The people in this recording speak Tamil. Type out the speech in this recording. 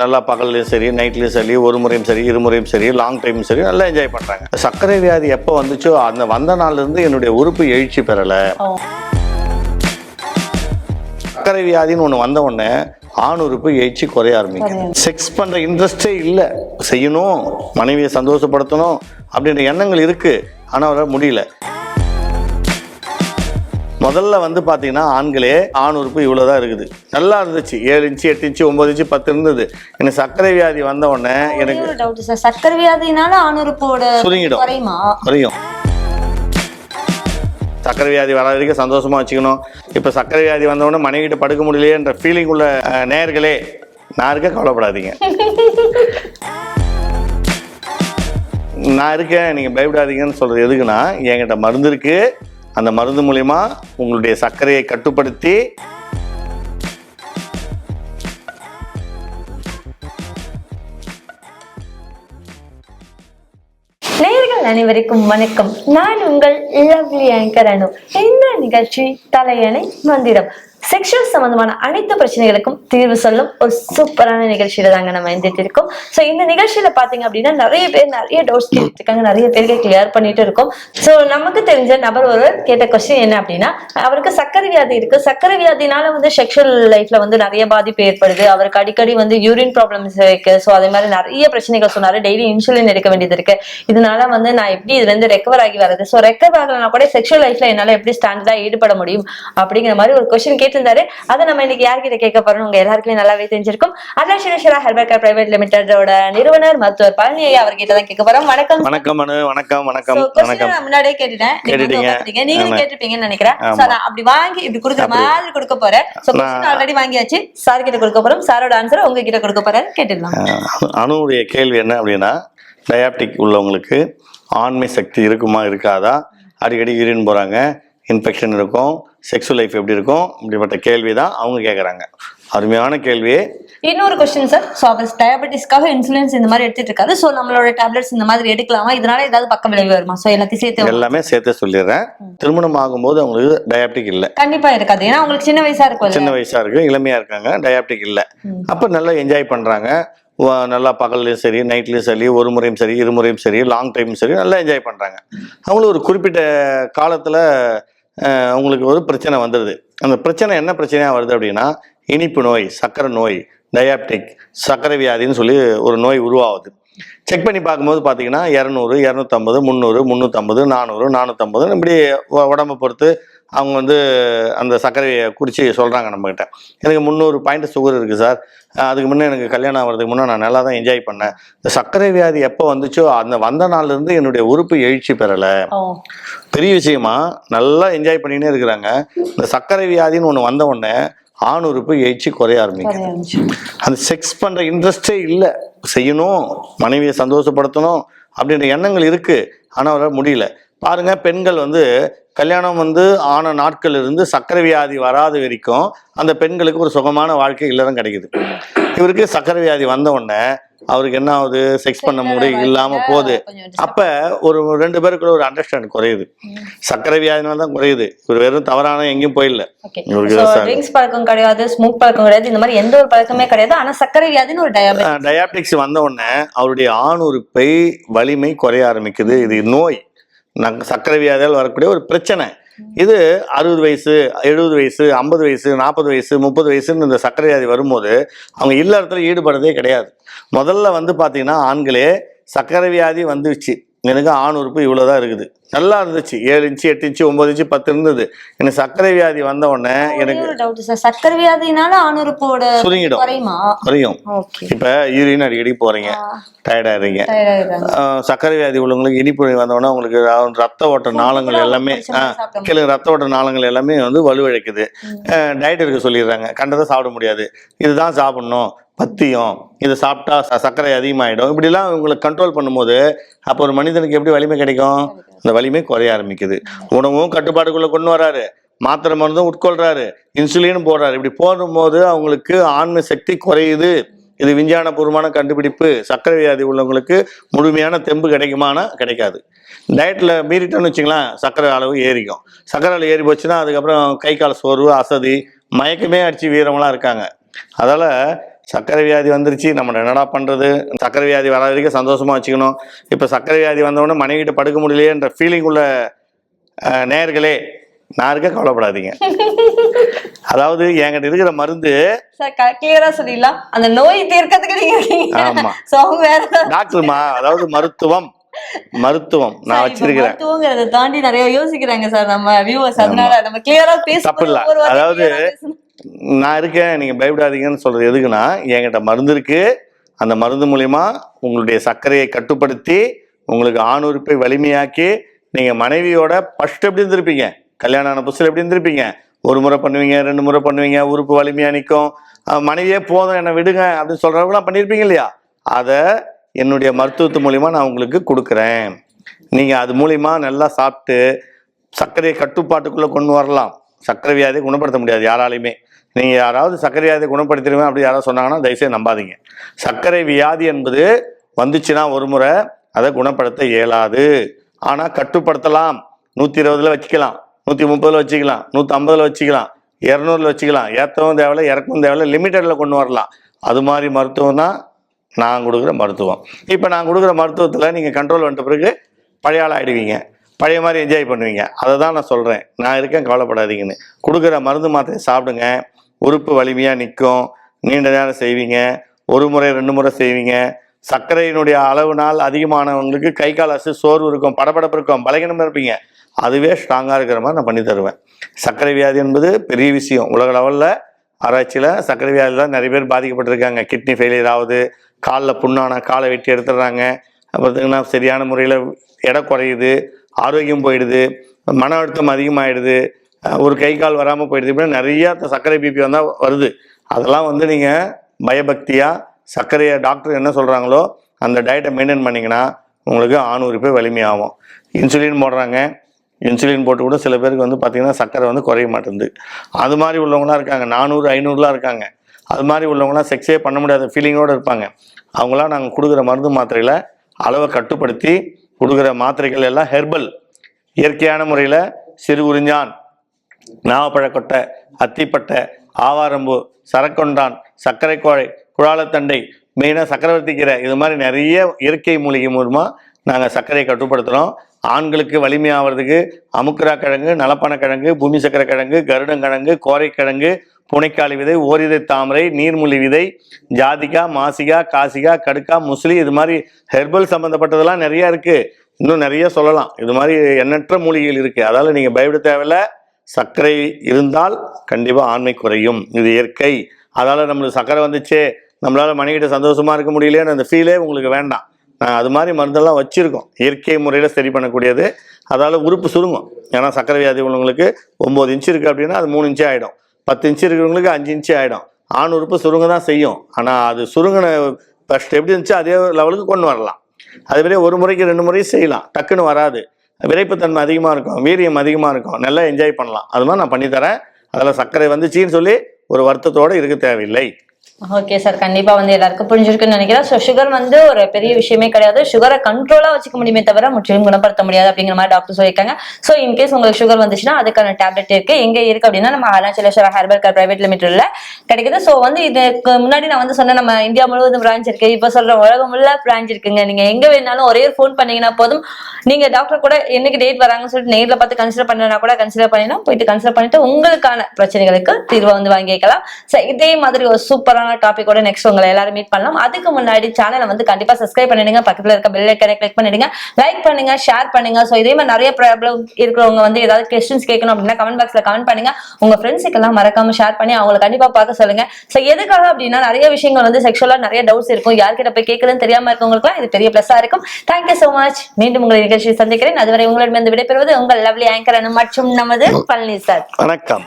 நல்லா பகல்லையும் சரி நைட்லையும் சரி ஒரு முறையும் சரி இருமுறையும் சரி லாங் டைம் சரி நல்லா என்ஜாய் பண்ணுறாங்க சர்க்கரை வியாதி எப்போ வந்துச்சோ அந்த வந்த நாள்ல இருந்து என்னுடைய உறுப்பு எழுச்சி பெறலை. சர்க்கரை வியாதின்னு ஒன்று வந்த உடனே ஆண் உறுப்பு எழுச்சி குறைய ஆரம்பிக்கும் செக்ஸ் பண்ணுற இன்ட்ரெஸ்டே இல்லை. செய்யணும் மனைவியை சந்தோஷப்படுத்தணும் அப்படின்ற எண்ணங்கள் இருக்கு. ஆனால் அவரால் முடியல. முதல்ல வந்து பார்த்தீங்கன்னா ஆண்களே ஆண் உறுப்பு இவ்வளோ தான் இருக்குது. நல்லா இருந்துச்சு. ஏழு இன்ச்சு எட்டு இன்ச்சு ஒம்பது இன்ச்சு பத்து இருந்தது. எனக்கு சர்க்கரை வியாதி வந்த உடனே எனக்கு டவுட் சார் சர்க்கரை வியாதினால ஆணுறுப்போட சுருங்கிடும். குறையுமா. சர்க்கரை வியாதி வர வரைக்கும் சந்தோஷமா வச்சுக்கணும். இப்போ சர்க்கரை வியாதி வந்தவொடனே மனைவிட்ட படுக்க முடியலையேன்ற ஃபீலிங் உள்ள அஹ், நேயர்களே நான் இருக்க கவலைப்படாதீங்க. நான் இருக்கேன். நீங்கள் பயப்படாதீங்கன்னு சொல்கிறது எதுக்குன்னா என்கிட்ட மருந்து இருக்கு. அந்த மருந்து மூலிமா உங்களுடைய சர்க்கரையை கட்டுப்படுத்தி அனைவருக்கும் வணக்கம். நான் உங்கள் லவ்லி ஆங்கர் அனு. இந்த நிகழ்ச்சி தலையணை மந்திரம். செக்ஷுவல் சம்பந்தமான அனைத்து பிரச்சனைகளுக்கும் தீர்வு சொல்லும் ஒரு சூப்பரான நிகழ்ச்சியில தாங்க நம்ம இருந்துட்டு இருக்கோம். சோ இந்த நிகழ்ச்சியில பாத்தீங்க அப்படின்னா நிறைய பேர் நிறைய டவுட்ஸ் கேட்டுருக்காங்க நிறைய பேருக்கு கிளியர் பண்ணிட்டு இருக்கோம். ஸோ நமக்கு தெரிஞ்ச நபர் ஒருவர் கேட்ட கொஸ்டின் என்ன அப்படின்னா அவருக்கு சர்க்கரை வியாதி இருக்கு. சர்க்கரை வியாதினால வந்து செக்ஷுவல் லைஃப்ல வந்து நிறைய பாதிப்பு ஏற்படுது. அவருக்கு அடிக்கடி வந்து யூரின் ப்ராப்ளம்ஸ் இருக்கு. ஸோ அதே மாதிரி நிறைய பிரச்சனைகள் சொன்னாரு. டெய்லி இன்சுலின் எடுக்க வேண்டியது இருக்கு. இதனால வந்து நான் எப்படி இதுல இருந்து ரெக்கவர் ஆகி வர்றது? ஸோ ரெக்கவர் ஆகலனா கூட செக்ஷுவல் லைஃப்ல என்னால எப்படி ஸ்டாண்டர்டா ஈடுபட முடியும்? அப்படிங்கிற மாதிரி ஒரு கொஸ்டின் கேட்டிருந்தாரு அதை நம்ம இன்னைக்கு யார்கிட்ட கேட்க போறோம் உங்க எல்லாருக்குமே நல்லாவே தெரிஞ்சிருக்கும். அதாஷரேஸ்வரா ஹெர்பல் கேர் பிரைவேட் லிமிடெடோட நிறுவனர் மருத்துவர் பழனி ஐயா அவர்கிட்ட தான் கேட்க போறோம். வணக்கம். வணக்கம் அனு வணக்கம் வணக்கம் வணக்கம். முன்னாடியே கேட்டுட்டேன். நீங்களும். கேட்டிருப்பீங்கன்னு நினைக்கிறேன். அப்படி வாங்கி இப்படி கொடுக்குற. மாதிரி கொடுக்க போறேன். ஆல்ரெடி வாங்கியாச்சு. சார் கிட்ட கொடுக்க போறோம். சாரோட ஆன்சர் உங்ககிட்ட கொடுக்க போறாரு கேட்டுடலாம். அணுவுடைய கேள்வி என்ன அப்படின்னா டயாபிட்டிக் உள்ளவங்களுக்கு ஆண்மை சக்தி இருக்குமா இருக்காதா? அடிக்கடி யூரின் போகிறாங்க இன்ஃபெக்ஷன் இருக்கும். செக்ஸுவல் லைஃப் எப்படி இருக்கும்? இப்படிப்பட்ட கேள்வி தான் அவங்க கேட்குறாங்க அருமையான கேள்வி இன்னொரு கொஸ்டின் சார் ஸோ அவர் டயபெட்டிஸ்க்காக இன்சுலின்ஸ் இந்த மாதிரி எடுத்துட்டு இருக்காரு. ஸோ நம்மளோட டேப்லெட்ஸ் இந்த மாதிரி எடுக்கலாமா? இதனால ஏதாவது பக்க விளைவு வருமா? ஸோ எல்லாத்தையும் சேர்த்து எல்லாமே சேர்த்து சொல்லிடுறேன். திருமணம் ஆகும்போது அவங்களுக்கு டயாபிட்டிக் இல்லை. கண்டிப்பா இருக்காது. ஏன்னா உங்களுக்கு சின்ன வயசா இருக்கும் சின்ன வயசாக இருக்கு இளமையாக இருக்காங்க டயாபிட்டிக் இல்லை. அப்போ நல்லா என்ஜாய் பண்ணுறாங்க நல்லா பகல்லையும் சரி நைட்லையும் சரி ஒரு முறையும் சரி இருமுறையும் சரி லாங் டைம் சரி நல்லா என்ஜாய் பண்ணுறாங்க அவங்களுக்கு ஒரு குறிப்பிட்ட காலத்தில் உங்களுக்கு ஒரு பிரச்சனை வந்துடுது அந்த பிரச்சனை என்ன பிரச்சனையாக வருது அப்படின்னா இனிப்பு நோய் சர்க்கரை நோய் டயாப்டிக் சர்க்கரை வியாதின்னு சொல்லி ஒரு நோய் உருவாகுது. செக் பண்ணி பார்க்கும்போது பார்த்தீங்கன்னா இரநூறு இரநூத்தம்பது முந்நூறு முந்நூற்றம்பது நானூறு நானூற்றம்பது இப்படி உடம்பை பொறுத்து அவங்க வந்து அந்த சர்க்கரையை குறித்து சொல்கிறாங்க நம்மக்கிட்ட எனக்கு முந்நூறு பாயிண்ட் சுகர் இருக்குது சார் அதுக்கு முன்னே எனக்கு கல்யாணம் ஆகிறதுக்கு முன்னே நான் நல்லா தான் என்ஜாய் பண்ணேன். இந்த சர்க்கரை வியாதி எப்போ வந்துச்சோ அந்த வந்த நாள்லேருந்து என்னுடைய உறுப்பு எழுச்சி பெறலை. பெரிய விஷயமா நல்லா என்ஜாய் பண்ணினே இருக்கிறாங்க. இந்த சர்க்கரை வியாதின்னு ஒன்று வந்த உடனே ஆண் உறுப்பு எழுச்சி குறைய ஆரம்பிக்கும். அந்த செக்ஸ் பண்ணுற இன்ட்ரெஸ்டே இல்லை. செய்யணும் மனைவியை சந்தோஷப்படுத்தணும் அப்படின்ற எண்ணங்கள் இருக்கு. ஆனால் அவரால் முடியல. பாருங்க பெண்கள் வந்து கல்யாணம் வந்து ஆன நாட்கள் இருந்து சர்க்கரை வியாதி வராத வரைக்கும் அந்த பெண்களுக்கு ஒரு சுகமான வாழ்க்கை இல்லறம் கிடைக்குது. இவருக்கு சர்க்கரை வியாதி வந்த உடனே அவருக்கு என்ன ஆகுது? செக்ஸ் பண்ண முடியும் இல்லாம போகுது. அப்ப ஒரு ரெண்டு பேருக்குள்ள ஒரு அண்டர்ஸ்டாண்ட் குறையுது. சர்க்கரை வியாதினால தான் குறையுது. இவர் வெறும் தவறான எங்கேயும் போயிடல ட்ரிங்க்ஸ் பழக்கம் கிடையாது ஸ்மோக் பழக்கம் கிடையாது இந்த மாதிரி எந்த ஒரு பழக்கமே கிடையாது. ஆனா சர்க்கரை வியாதின்னு ஒரு டயாபிட்டிக்ஸ் வந்த உடனே அவருடைய ஆண் உறுப்பை வலிமை குறைய ஆரம்பிக்குது. இது நோய். சர்க்கரை வியாதியால் வரக்கூடிய ஒரு பிரச்சனை. இது அறுபது வயசு எழுபது வயசு ஐம்பது வயசு நாற்பது வயசு முப்பது வயசுன்னு இந்த சர்க்கரை வியாதி வரும்போது அவங்க இல்லறத்துல ஈடுபடுறதே கிடையாது. முதல்ல வந்து பார்த்தீங்கன்னா ஆண்களே சர்க்கரை வியாதி வந்துச்சு எனக்கு ஆண் உறுப்பு இவ்வளோதான் இருக்குது. நல்லா இருந்துச்சு. ஏழு இன்ச்சு எட்டு இன்ச்சு ஒம்பது இன்ச்சு பத்து இருந்தது. எனக்கு சர்க்கரை வியாதி வந்த உடனே எனக்கு சர்க்கரை வியாதினால ஆணுறுப்போட சுருங்கிடும். குறையுமா? இப்போ யூரின் அடிக்கடி போகிறீங்க டயர்டாகிறீங்க ஆஹ் சர்க்கரை வியாதி உள்ளவங்களுக்கு இனிப்பு வந்தோடனே உங்களுக்கு ரத்த ஓட்ட நாளங்கள் எல்லாமே கேளுங்க ரத்த ஓட்ட நாளங்கள் எல்லாமே வந்து வலுவிழக்குது டயட் இருக்க சொல்லிடுறாங்க. கண்டதை சாப்பிட முடியாது. இதுதான் சாப்பிடணும். பத்தியம் இதை சாப்பிட்டா ச- சர்க்கரை அதிகமாகிடும் இப்படிலாம் உங்களை கண்ட்ரோல் பண்ணும்போது அப்போ ஒரு மனிதனுக்கு எப்படி வலிமை கிடைக்கும்? அந்த வலிமை குறைய ஆரம்பிக்குது. உணவும் கட்டுப்பாடுக்குள்ள கொண்டு வராரு. மாத்திரை மருந்தும் உட்கொள்றாரு. இன்சுலினும் போடுறாரு. இப்படி போடும்போது அவங்களுக்கு ஆண்மை சக்தி குறையுது. இது விஞ்ஞானபூர்வமான கண்டுபிடிப்பு. சர்க்கரை வியாதி உள்ளவங்களுக்கு முழுமையான தெம்பு கிடைக்குமானா கிடைக்காது. டயட்டில் மீறிட்டோம்னு வச்சுங்களேன் சர்க்கரை அளவு ஏறிக்கும். சர்க்கரை அளவு ஏறி போச்சுன்னா அதுக்கப்புறம் கை கால் சோர்வு அசதி மயக்கமே அடித்து வீரவங்களாம் இருக்காங்க. அதால் சர்க்கரை வியாதி வந்துருச்சு நம்ம என்னடா பண்ணுறது சர்க்கரை வியாதி வராத வரைக்கும் சந்தோஷமாக வச்சுக்கணும். இப்போ சர்க்கரை வியாதி வந்தவொடனே மனைவிட்ட படுக்க முடியலையேன்ற ஃபீலிங் உள்ள அஹ், நேயர்களே நான் இருக்க கவலைப்படாதீங்க. அதாவது என்கிட்ட இருக்கிற மருந்து கிளியரா சொல்லிடலாம். அந்த நோய் தீர்க்கறதுக்கு ஆமா. டாக்டர்மா அதாவது மருத்துவம் மருத்துவம் நான் வச்சிருக்கிறேன். மருத்துவங்கிறத தாண்டி நிறைய யோசிக்கிறாங்க சார் நம்ம வியூவர்ஸ் அதனால நம்ம கிளியரா தப்பு இல்ல. பேசுவோம் அதாவது நான் இருக்கேன் நீங்கள் பயப்படாதீங்கன்னு சொல்கிறது எதுக்குன்னா என்கிட்ட மருந்து இருக்குது அந்த மருந்து மூலிமா உங்களுடைய சர்க்கரையை கட்டுப்படுத்தி உங்களுக்கு ஆணுறுப்பை வலிமையாக்கி நீங்கள் மனைவியோட ஃபஸ்ட் எப்படி இருந்திருப்பீங்க? கல்யாணம் ஆன புதுசில் எப்படி இருந்திருப்பீங்க? ஒரு முறை பண்ணுவீங்க ரெண்டு முறை பண்ணுவீங்க உறுப்பு வலிமையாக நிற்கும். மனைவியே போதும் என்னை விடுங்க அப்படின்னு சொல்கிறவங்களாம் பண்ணியிருப்பீங்க இல்லையா? அதை என்னுடைய மருத்துவத்து மூலிமா நான் உங்களுக்கு கொடுக்குறேன். நீங்கள் அது மூலிமா நல்லா சாப்பிட்டு சர்க்கரையை கட்டுப்பாட்டுக்குள்ளே கொண்டு வரலாம். சர்க்கரை வியாதியை குணப்படுத்த முடியாது யாராலையுமே. நீங்கள் யாராவது சர்க்கரை வியாதியை குணப்படுத்திடுவேன் அப்படி யாராவது சொன்னாங்கன்னா தயவுசெய்து நம்பாதீங்க. சர்க்கரை வியாதி என்பது வந்துச்சுன்னா ஒரு முறை அதை குணப்படுத்த இயலாது. ஆனால் கட்டுப்படுத்தலாம். நூற்றி இருபதில் வச்சுக்கலாம். நூற்றி முப்பதில் வச்சுக்கலாம். நூற்றம்பதில் வச்சுக்கலாம். இரநூறுல வச்சுக்கலாம். ஏற்றவும் தேவையில்ல இறக்கவும் தேவையில்ல லிமிட்டடில் கொண்டு வரலாம். அது மாதிரி மருத்துவம் தான் நான் கொடுக்குற மருத்துவம். இப்போ நான் கொடுக்குற மருத்துவத்தில் நீங்கள் கண்ட்ரோல் வந்துட்ட பிறகு பழைய ஆள் ஆகிடுவீங்க பழைய மாதிரி என்ஜாய் பண்ணுவீங்க. அதை தான் நான் சொல்கிறேன் நான் இருக்கேன் கவலைப்படாதீங்கன்னு. கொடுக்குற மருந்து மாத்திரை சாப்பிடுங்க. உறுப்பு வலிமையாக நிற்கும் நீண்ட நேரம் செய்வீங்க. ஒரு முறை ரெண்டு முறை செய்வீங்க. சர்க்கரையினுடைய அளவு நாள் அதிகமானவங்களுக்கு கை கால் அசு சோர்வு இருக்கும் படபடப்பு இருக்கும் பலகீனமாக இருப்பீங்க. அதுவே ஸ்ட்ராங்காக இருக்கிற மாதிரி நான் பண்ணி தருவேன். சர்க்கரை வியாதி என்பது பெரிய விஷயம். உலக லெவலில் ஆராய்ச்சியில் சர்க்கரை வியாதியில் நிறைய பேர் பாதிக்கப்பட்டிருக்காங்க. கிட்னி ஃபெயிலியர் ஆகுது காலில் புண்ணான காலை வெட்டி எடுத்துடுறாங்க. பார்த்தீங்கன்னா சரியான முறையில் எடை குறையுது ஆரோக்கியம் போயிடுது மன அழுத்தம் அதிகமாகிடுது ஒரு கை கால் வராமல் போயிடுது. இப்படி நிறைய சர்க்கரை பிபி வந்தால் வருது. அதெல்லாம் வந்து நீங்கள் பயபக்தியாக சர்க்கரையை டாக்டர் என்ன சொல்கிறாங்களோ அந்த டயட்டை மெயின்டைன் பண்ணிங்கன்னா உங்களுக்கு ஆணுறுப்பே வலிமையாகும். இன்சுலின் போடுறாங்க. இன்சுலின் போட்டு கூட சில பேருக்கு வந்து பார்த்திங்கன்னா சர்க்கரை வந்து குறைய மாட்டேங்குது. அது மாதிரி உள்ளவங்களாம் இருக்காங்க. நானூறு ஐநூறுலாம் இருக்காங்க. அது மாதிரி உள்ளவங்களாம் செக்ஸே பண்ண முடியாத ஃபீலிங்கோடு இருப்பாங்க. அவங்களாம் நாங்கள் கொடுக்குற மருந்து மாத்திரையில் அளவை கட்டுப்படுத்தி கொடுக்குற மாத்திரைகள் எல்லாம் ஹெர்பல் இயற்கையான முறையில் சிறு உறிஞ்சான். நாவப்பழக்கொட்டை அத்திப்பட்டை ஆவாரம்பூ சரக்கொண்டான் சர்க்கரை கோழை குழாலத்தண்டை மெயினாக சக்கரவர்த்தி கீரை. இது மாதிரி நிறைய இயற்கை மூலிகை மூலமாக நாங்கள் சர்க்கரையை கட்டுப்படுத்துகிறோம் ஆண்களுக்கு வலிமையாகிறதுக்கு அமுக்குரா கிழங்கு நலப்பனக்கிழங்கு பூமி சக்கரை கிழங்கு கருடங்கிழங்கு கோரைக்கிழங்கு புனைக்காளி விதை ஓரிதை தாமரை நீர்மூலி விதை ஜாதிகா மாசிகா காசிகா கடுக்கா முஸ்லி இது மாதிரி ஹெர்பல் சம்மந்தப்பட்டதெல்லாம் நிறையா இருக்குது இன்னும் நிறைய சொல்லலாம். இது மாதிரி எண்ணற்ற மூலிகைகள் இருக்குது அதால் நீங்கள் பயப்பட தேவையில்ல. சர்க்கரை இருந்தால் கண்டிப்பாக ஆண்மை குறையும். இது இயற்கை. அதால் நம்மளுக்கு சர்க்கரை வந்துச்சே நம்மளால் மனைவிட்ட சந்தோஷமாக இருக்க முடியலையேன்னு அந்த ஃபீலே உங்களுக்கு வேண்டாம். நாங்கள் அது மாதிரி மருந்தெல்லாம் வச்சுருக்கோம். இயற்கை முறையில் சரி பண்ணக்கூடியது. அதால் உறுப்பு சுருங்கும். ஏன்னா சர்க்கரை வியாதி உள்ளவங்களுக்கு ஒம்பது இன்ச்சு இருக்குது அப்படின்னா அது மூணு இன்ச்சு ஆகிடும் பத்து இன்ச்சு இருக்கிறவங்களுக்கு அஞ்சு இன்ச்சு ஆகிடும் ஆண் உறுப்பு சுருங்க தான் செய்யும். ஆனால் அது சுருங்கின ஃபஸ்ட் எப்படி இருந்துச்சு அதே லெவலுக்கு கொண்டு வரலாம். அதே ஒரு முறைக்கு ரெண்டு முறையும் செய்யலாம். டக்குன்னு வராது. விரைப்புத்தன்மை அதிகமாக இருக்கும் வீரியம் அதிகமாக இருக்கும். நல்லா என்ஜாய் பண்ணலாம். அது மாதிரி நான் பண்ணித்தரேன். அதில் சர்க்கரை வந்துச்சின்னு சொல்லி ஒரு வருத்தத்தோடு இருக்க தேவையில்லை. ஓகே சார் கண்டிப்பா வந்து எல்லாருக்கும் புரிஞ்சிருக்குன்னு நினைக்கிறேன். ஸோ சுகர் வந்து ஒரு பெரிய விஷயமே கிடையாது. சுகரை கண்ட்ரோலா வச்சுக்க முடியுமே தவிர முற்றிலும் குணப்படுத்த முடியாது அப்படிங்கிற மாதிரி டாக்டர் சொல்லியிருக்காங்க. ஸோ இன்கேஸ் உங்களுக்கு சுகர் வந்துச்சுன்னா அதுக்கான டேப்லெட் இருக்கு. எங்க இருக்கு அப்படின்னா நம்ம அருணாச்சலேஸ்வர ஹெர்பல் கார் பிரைவேட் லிமிடெட்ல கிடைக்குது. ஸோ வந்து இதுக்கு முன்னாடி நான் வந்து சொன்னேன் நம்ம இந்தியா முழுவதும் பிரான்ச் இருக்கு. இப்போ சொல்ற உலகம் உள்ள பிரான்ச் இருக்குங்க. நீங்க எங்க வேணாலும் ஒரே ஒரு ஃபோன் பண்ணீங்கன்னா போதும். நீங்க டாக்டர் கூட என்னைக்கு டேட் வராங்கன்னு சொல்லிட்டு நேரில் பார்த்து கன்சிடர் பண்ணனா கூட கன்சிடர் பண்ணினா போயிட்டு கன்சிடர் பண்ணிட்டு உங்களுக்கான பிரச்சனைகளுக்கு தீர்வை வந்து வாங்கிக்கலாம். ஸோ இதே மாதிரி ஒரு சூப்பரான டாபிக்கோட நெக்ஸ்ட் உங்களை எல்லாரும் மீட் பண்ணலாம். அதுக்கு முன்னாடி சேனலை வந்து கண்டிப்பா சப்ஸ்கிரைப் பண்ணிடுங்க. பக்கத்துல இருக்க பெல் ஐக்கனை கிளிக் பண்ணிடுங்க. லைக் பண்ணுங்க ஷேர் பண்ணுங்க. ஸோ இதே மாதிரி நிறைய ப்ராப்ளம் இருக்கிறவங்க வந்து ஏதாவது கொஸ்டின்ஸ் கேட்கணும் அப்படின்னா கமெண்ட் பாக்ஸ்ல கமெண்ட் பண்ணுங்க. உங்க ஃப்ரெண்ட்ஸுக்கு எல்லாம் மறக்காம ஷேர் பண்ணி அவங்களை கண்டிப்பா பார்க்க சொல்லுங்க. ஸோ எதுக்காக அப்படின்னா நிறைய விஷயங்கள் வந்து செக்ஷுவலா நிறைய டவுட்ஸ் இருக்கும். யார்கிட்ட போய் கேட்குதுன்னு தெரியாம இருக்கவங்களுக்குலாம் இது பெரிய பிளஸ்ஸா இருக்கும். தேங்க்யூ so மச் மீண்டும் உங்களை நிகழ்ச்சியில் சந்திக்கிறேன். அதுவரை உங்களிடமிருந்து விடைபெறுவது உங்கள் லவ்லி ஆங்கர் மற்றும் நமது பழனி சார் வணக்கம்.